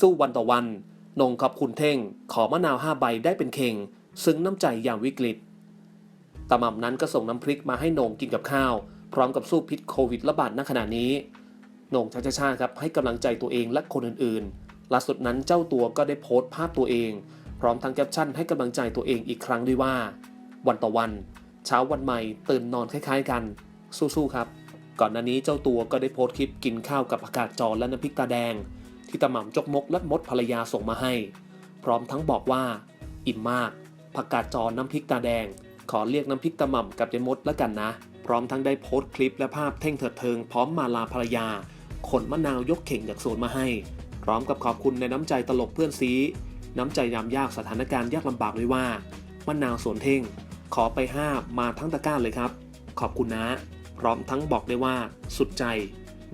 สู้วันต่อวัน นงขอบคุณเท่ง ขอมะนาวห้าใบได้เป็นเข่ง ซึ้งน้ำใจยามวิกฤตตาม่ำนั้นก็ส่งน้ำพริกมาให้นงกินกับข้าว พร้อมกับสู้พิษโควิดระบาดณขณะนี้นงชาชาชาครับให้กำลังใจตัวเองและคนอื่นๆล่าสุดนั้นเจ้าตัวก็ได้โพสต์ภาพตัวเอง พร้อมทั้งแคปชั่นให้กำลังใจตัวเองอีกครั้งด้วยว่า วันต่อวัน เช้าวันใหม่ตื่นนอนคล้ายๆกัน สู้ๆครับ ก่อนหน้านี้เจ้าตัวก็ได้โพสต์คลิปกินข้าวกับอากาศจรและน้ำพริกตาแดง ที่ตาหม่ำจกมกและมดภรรยาส่งมาให้ พร้อมทั้งบอกว่า อิ่มมาก ผักกาดจรน้ำพริกตาแดง ขอเรียกน้ำพริกตาหม่ำกับยายมดแล้วกันนะ พร้อมทั้งได้โพสต์คลิปและภาพเท่งเถิดเทิงพร้อมมาลาภรรยา ขนมะนาวยกเข่งจากสวนมาให้ พร้อมกับขอบคุณในน้ำใจตลกเพื่อนซีน้ำใจยามยากสถานการณ์ยากลำบากด้วยว่ามะนาวสวนเท่ง ขอไปห้ามาทั้งตะกร้าเลยครับ ขอบคุณนะ พร้อมทั้งบอกได้ว่า สุดใจ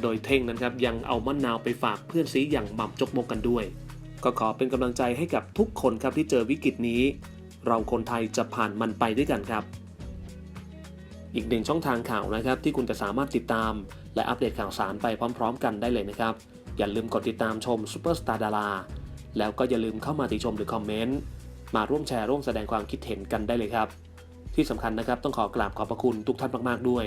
โดยเท่งนั้นครับยังเอามะนาวไปฝากเพื่อนซีอย่างหม่ำจกมกกันด้วย ก็ขอเป็นกำลังใจให้กับทุกคนครับที่เจอวิกฤตนี้ เราคนไทยจะผ่านมันไปด้วยกันครับ อีกหนึ่งช่องทางข่าวนะครับ ที่คุณจะสามารถติดตาม และอัปเดตข่าวสารไปพร้อม ๆ กันได้เลยนะครับ อย่าลืมกดติดตามชมซูเปอร์สตาร์ดาราแล้วก็อย่าลืมเข้ามาติชมหรือคอมเมนต์มาร่วมแชร์ร่วมแสดงความคิดเห็นกันได้เลยครับ ที่สำคัญนะครับต้องขอกราบขอบพระคุณทุกท่านมาก ๆ ด้วย